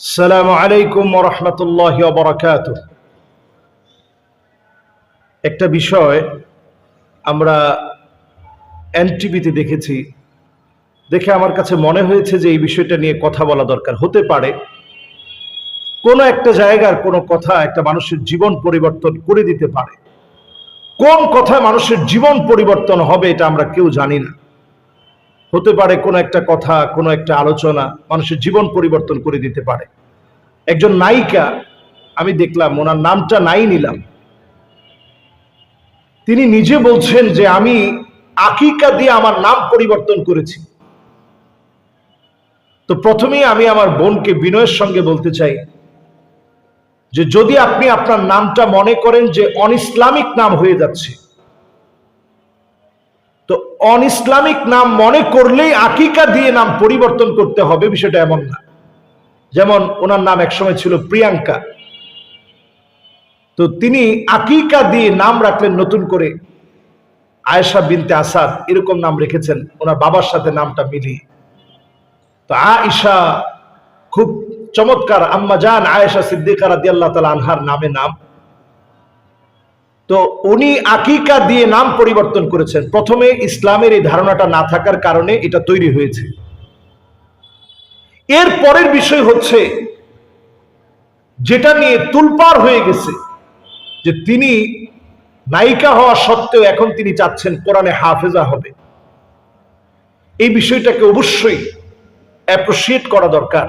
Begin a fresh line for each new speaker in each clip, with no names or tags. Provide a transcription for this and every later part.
السلام عليكم ورحمة الله وبركاته একটা বিষয় আমরা এনটিভিতে দেখেছি দেখে আমার কাছে মনে হয়েছে যে এই বিষয়টা নিয়ে কথা বলা দরকার হতে পারে কোনো একটা জায়গার কোনো কথা একটা মানুষের জীবন পরিবর্তন করে দিতে পারে কোন কথা মানুষের জীবন পরিবর্তন হবে এটা আমরা কেউ জানি না হতে পারে কোনো একটা কথা, কোনো একটা আলোচনা মানুষের জীবন পরিবর্তন করে দিতে পারে। একজন নায়িকা, আমি দেখলাম, ওনার নামটা নাই নিলাম। তিনি নিজে বলছেন যে, আমি আকিকা দিয়ে আমার নাম পরিবর্তন করেছি। তো প্রথমেই আমি আমার বোনকে বিনয়ের সঙ্গে বলতে চাই যে, যদি আপনি আপনার নামটা মনে করেন যে অনইসলামিক নাম হয়ে যাচ্ছে তো অন ইসলামিক নাম মনে করলেই আকিকা দিয়ে নাম পরিবর্তন করতে হবে, বিষয়টা এমন না। যেমন ওনার নাম একসময় ছিল প্রিয়াঙ্কা। তো তিনি আকিকা দিয়ে নাম রাখলেন নতুন করে আয়েশা বিনতে আসাদ, এরকম নাম রেখেছেন, ওনার বাবার সাথে নামটা মিলিয়ে। তো আয়েশা খুব চমৎকার, আম্মা জান আয়েশা সিদ্দিকা রাদিয়াল্লাহু তাআলা আনহার নামে নাম। তো উনি আকিকা দিয়ে নাম পরিবর্তন করেছেন। প্রথমে ইসলামের এই ধারণাটা না থাকার কারণে এটা তৈরি হয়েছে। এর পরের বিষয় হচ্ছে, যেটা নিয়ে তুলপার হয়ে গেছে, যে তিনি নায়িকা হওয়া সত্ত্বেও এখন তিনি চাচ্ছেন কোরআনে হাফেজা হবে। এই বিষয়টাকে অবশ্যই অ্যাপ্রিসিয়েট করা দরকার।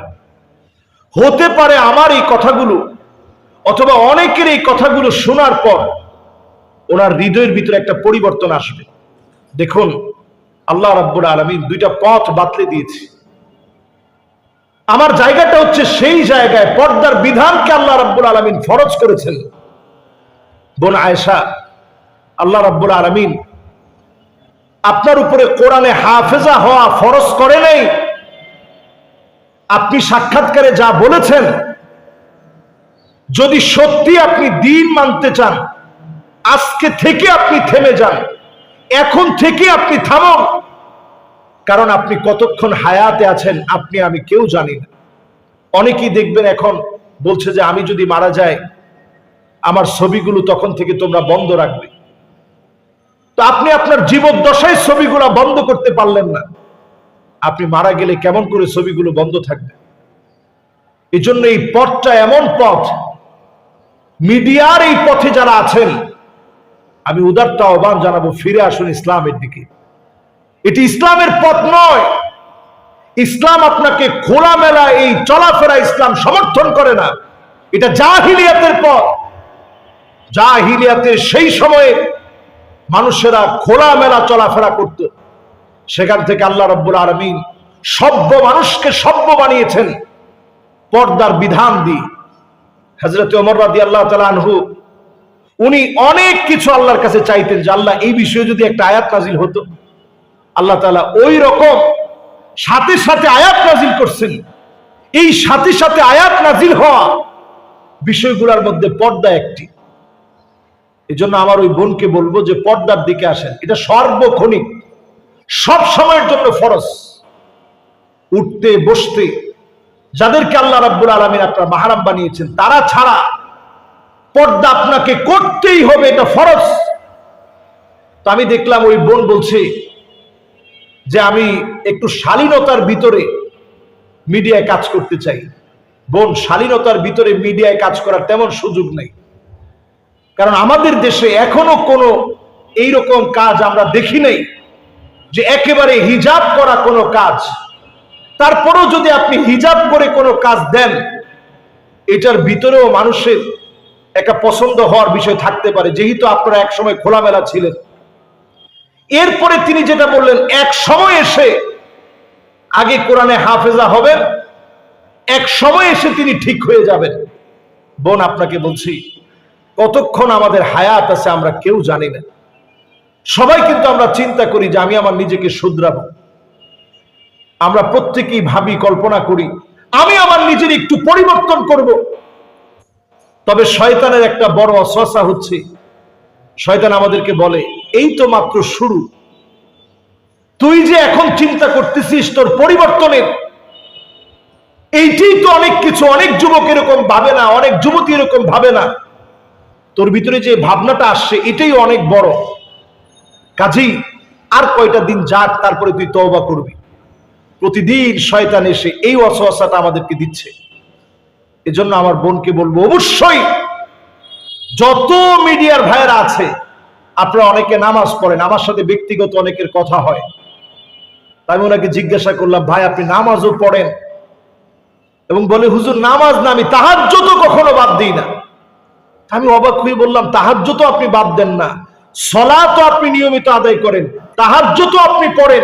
হতে পারে আমার এই কথাগুলো, অথবা অনেকের এই কথাগুলো শোনার পর ওনার হৃদয়ের ভিতরে একটা পরিবর্তন আসবে। দেখুন, আল্লাহ রাব্বুল আলমিন দুইটা পথ বাতলে দিয়েছে। আমার জায়গাটা হচ্ছে সেই জায়গায় পর্দার বিধানকে আল্লাহ রাব্বুল আলমিন ফরজ করেছেন। বোন আয়েশা, আল্লাহ রাব্বুল আলমিন আপনার উপরে কোরআনে হাফেজা হওয়া ফরজ করে নেই। আপনি সাক্ষাৎকারে যা বলেছেন, যদি সত্যি আপনি দিন মানতে চান আজকে থেকে আপনি থেমে যান। এখন থেকে আপনি থামুন। কারণ আপনি কতক্ষণ হায়াতে আছেন, আপনি, আমি কেউ জানি না। অনেকেই দেখবেন এখন বলছে যে, আমি যদি মারা যাই, আমার ছবিগুলো তখন থেকে তোমরা বন্ধ রাখবে। তো আপনি আপনার জীবদ্দশায় ছবিগুলো বন্ধ করতে পারলেন না। আপনি মারা গেলে কেমন করে ছবিগুলো বন্ধ থাকবে? এই জন্য এই পথটা এমন পথ, মিডিয়ার এই পথে যারা আছেন আমি উদারতা আহ্বান জানাব, ফিরে আসুন ইসলামের দিকে। এটি ইসলামের পথ নয়। ইসলাম আপনাকে খোলামেলা এই চলাফেরা ইসলাম সমর্থন করে না। এটা জাহিলিয়াতের পথ। জাহিলিয়াতের সেই সময়ে মানুষেরা খোলামেলা চলাফেরা করত। সেখান থেকে আল্লাহ রব্বুল আলমিন সভ্য মানুষকে সভ্য বানিয়েছেন। পর্দার বিধান দিয়ে। হজরত অমর রাদি আল্লাহ তালা উনি অনেক কিছু আল্লাহর কাছে চাইতেন যে আল্লাহ এই বিষয়ে যদি একটা আয়াত নাজিল হতো। আল্লাহ তালা ওই রকম সাথে সাথে আয়াত নাজিল করছেন। এই সাথে সাথে আয়াত নাজিল হওয়া বিষয়গুলোর মধ্যে পর্দা একটি। এই জন্য আমার ওই বোনকে বলব যে পর্দার দিকে আসেন। এটা সর্বক্ষণিক, সব সময়ের জন্য ফরজ। উঠতে, বসতে, যাদেরকে আল্লাহ রাব্বুল আলমিন আপনার মাহারাম বানিয়েছেন, তারা ছাড়া পর্দা আপনাকে করতেই হবে, এটা ফরজ। তো আমি দেখলাম ওই বোন বলছে যে আমি একটু শালীনতার ভিতরে মিডিয়ায় কাজ করতে চাই। বোন, শালীনতার ভিতরে মিডিয়ায় কাজ করার তেমন সুযোগ নেই। কারণ আমাদের দেশে এখনও কোনো এইরকম কাজ আমরা দেখি নাই যে একেবারে হিজাব করা কোনো কাজ। তারপরেও যদি আপনি হিজাব করে কোনো কাজ দেন, এটার ভিতরেও মানুষের একটা পছন্দ হওয়ার বিষয় থাকতে পারে, যেহেতু আপনারা এক সময় খোলামেলা ছিলেন। এরপরে তিনি যেটা বললেন, এক সময় এসে আগে কোরআনে হাফেজা হবেন, এক সময় এসে তিনি ঠিক হয়ে যাবেন। বোন, আপনাকে বলছি, কতক্ষণ আমাদের হায়াত আছে আমরা কেউ জানি না। সবাই কিন্তু আমরা চিন্তা করি যে আমি আমার নিজেকে শুধরাবো। আমরা প্রত্যেকেই ভাবি, কল্পনা করি, আমি আমার নিজের একটু পরিবর্তন করব। তবে শয়তানের একটা বড় অসসা হচ্ছে, শয়তান আমাদেরকে বলে, এই তো মাত্র শুরু। তুই যে এখন চিন্তা করতেছিস তোর পরিবর্তনের, এইটাই তো অনেক কিছু, অনেক যুবক এরকম ভাবে না, অনেক যুবতী এরকম ভাবে না। তোর ভিতরে যে ভাবনাটা আসছে, এটাই অনেক বড়। কাজেই আর কয়টা দিন যাক, তারপরে তুই তওবা করবি। প্রতিদিন শয়তান এসে এই অসহসাটা আমাদেরকে দিচ্ছে। এজন্য আমার বোনকে বলব, অবশ্যই যত মিডিয়ার ভাইয়েরা আছে, আপনারা অনেকে নামাজ পড়েন, আমার সাথে ব্যক্তিগত অনেকের কথা হয়। আমি ওনাকে জিজ্ঞাসা করলাম, ভাই, আপনি নামাজও পড়েন? এবং বলে, হুজুর, নামাজ না, আমি তাহাজ্য তো কখনো বাদ দিই না। আমি অবাক হয়ে বললাম তাহাজ্য তো আপনি বাদ দেন না। সলা তো আপনি নিয়মিত আদায় করেন তাহাজ্য তো আপনি পড়েন।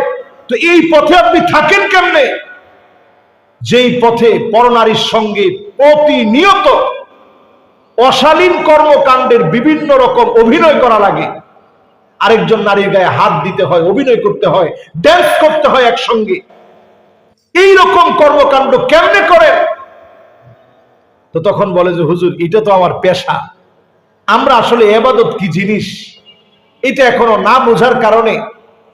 তো এই পথে আপনি থাকেন কেমনে? যেই পথে পরনারীর সঙ্গে প্রতিনিয়ত অশালীন কর্মকাণ্ডের বিভিন্ন রকম অভিনয় করা লাগে। আরেকজন নারীর গায়ে হাত দিতে হয়, অভিনয় করতে হয় ড্যান্স করতে হয় একসঙ্গে। এই রকম কর্মকাণ্ড কেমনে করেন? তো তখন বলে যে, হুজুর, এটা তো আমার পেশা। আমরা আসলে এবাদত কি জিনিস? এটা এখনও না বোঝার কারণে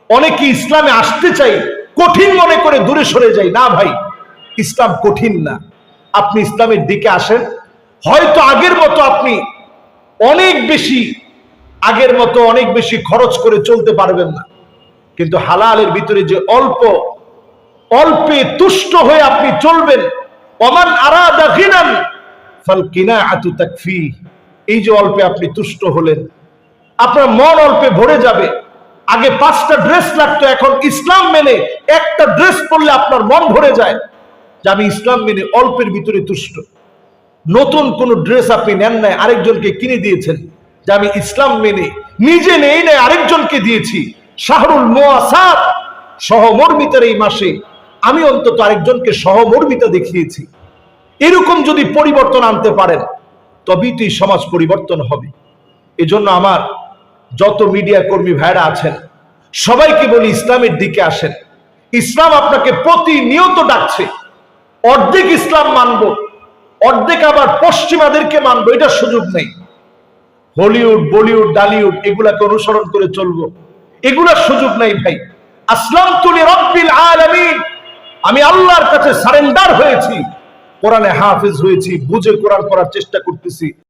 অনেকে ইসলামে আসতে চাই, কঠিন মনে করে দূরে সরে যাই। না ভাই, ইসলাম কঠিন না। আপনি ইসলামের দিকে আসেন, হয়তো আগের মতো আপনি অনেক বেশি আগের মতো অনেক বেশি খরচ করে চলতে পারবেন না। কিন্তু হালালের ভিতরে যে অল্প, অল্পে তুষ্ট হয়ে আপনি চলবেন অমান আরাদা গিনান, ফাল কিনাআতু তাকফি এই যে অল্পে আপনি তুষ্ট হলেন, আপনার মন অল্পে ভরে যাবে। আগে পাঁচটা ড্রেস লাগতো, এখন ইসলাম মেনে একটা ড্রেস পরলে আপনার মন ভরে যায়। যে আমি ইসলাম মেনে অল্পের ভিতরে তুষ্ট। নতুন কোন ড্রেস আপনি নেন নাই, আরেকজনকে কিনে দিয়েছেন। যে আমি ইসলাম মেনে নিজে নেই নাই, আরেকজনকে দিয়েছি। শাহরুল মোয়াসাদ সহমর্মিতার এই মাসে আমি অন্তত আরেকজনকে সহমর্মিতা দেখিয়েছি। এরকম যদি পরিবর্তন আনতে পারেন, তবেই তো সমাজ পরিবর্তন হবে। এজন্য আমার যত মিডিয়া কর্মী ভাইরা আছেন, সবাইকে বলি ইসলামের দিকে আসেন। ইসলাম আপনাকে প্রতিনিয়ত ডাকছে। অর্ধেক ইসলাম মানব, অর্ধেক আবার পশ্চিমাদেরকে মানবো, এটা সুযোগ নেই। হলিউড, বলিউড, ডালিউড, এগুলাকে অনুসরণ করে চলবো। এগুলার সুযোগ নাই ভাই। আসলাম তুলি রব্বিল আলামিন। আমি আল্লাহর কাছে সারেন্ডার হয়েছি, কোরআনে হাফিজ হয়েছি, বুঝে কোরআন করার চেষ্টা করতেছি।